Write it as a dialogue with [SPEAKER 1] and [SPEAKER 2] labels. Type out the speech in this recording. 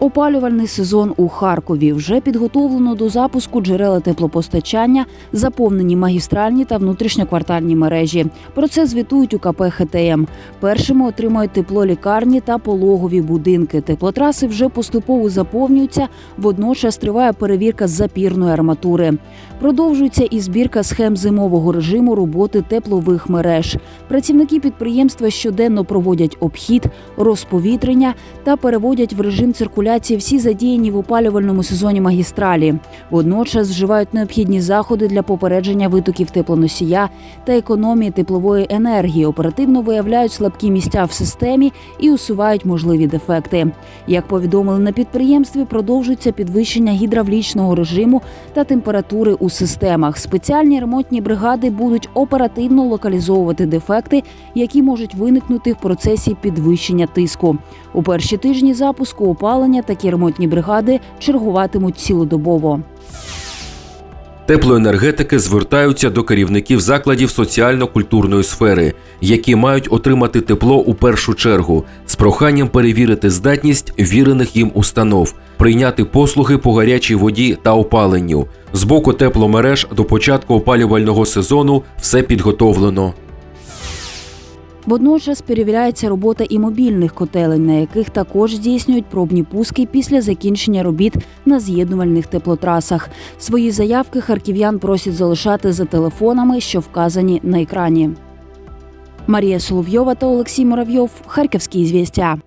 [SPEAKER 1] Опалювальний сезон у Харкові вже підготовлено до запуску джерела теплопостачання, заповнені магістральні та внутрішньоквартальні мережі. Про це звітують у КП ХТМ. Першими отримають тепло лікарні та пологові будинки. Теплотраси вже поступово заповнюються. Водночас триває перевірка запірної арматури. Продовжується і збірка схем зимового режиму роботи теплових мереж. Працівники підприємства щоденно проводять обхід, розповітрення та переводять в режим циркуляції всі задіяні в опалювальному сезоні магістралі. Водночас вживають необхідні заходи для попередження витоків теплоносія та економії теплової енергії. Оперативно виявляють слабкі місця в системі і усувають можливі дефекти. Як повідомили на підприємстві, продовжується підвищення гідравлічного режиму та температури у системах. Спеціальні ремонтні бригади будуть оперативно локалізовувати дефекти, які можуть виникнути в процесі підвищення тиску. У перші тижні запуску опалення такі ремонтні бригади чергуватимуть цілодобово.
[SPEAKER 2] Теплоенергетики звертаються до керівників закладів соціально-культурної сфери, які мають отримати тепло у першу чергу, з проханням перевірити здатність вірених їм установ, прийняти послуги по гарячій воді та опаленню. З боку тепломереж до початку опалювального сезону все підготовлено.
[SPEAKER 1] Водночас перевіряється робота і мобільних котелень, на яких також здійснюють пробні пуски після закінчення робіт на з'єднувальних теплотрасах. Свої заявки харків'ян просять залишати за телефонами, що вказані на екрані. Марія Соловйова та Олексій Муравйов. Харківські звістя.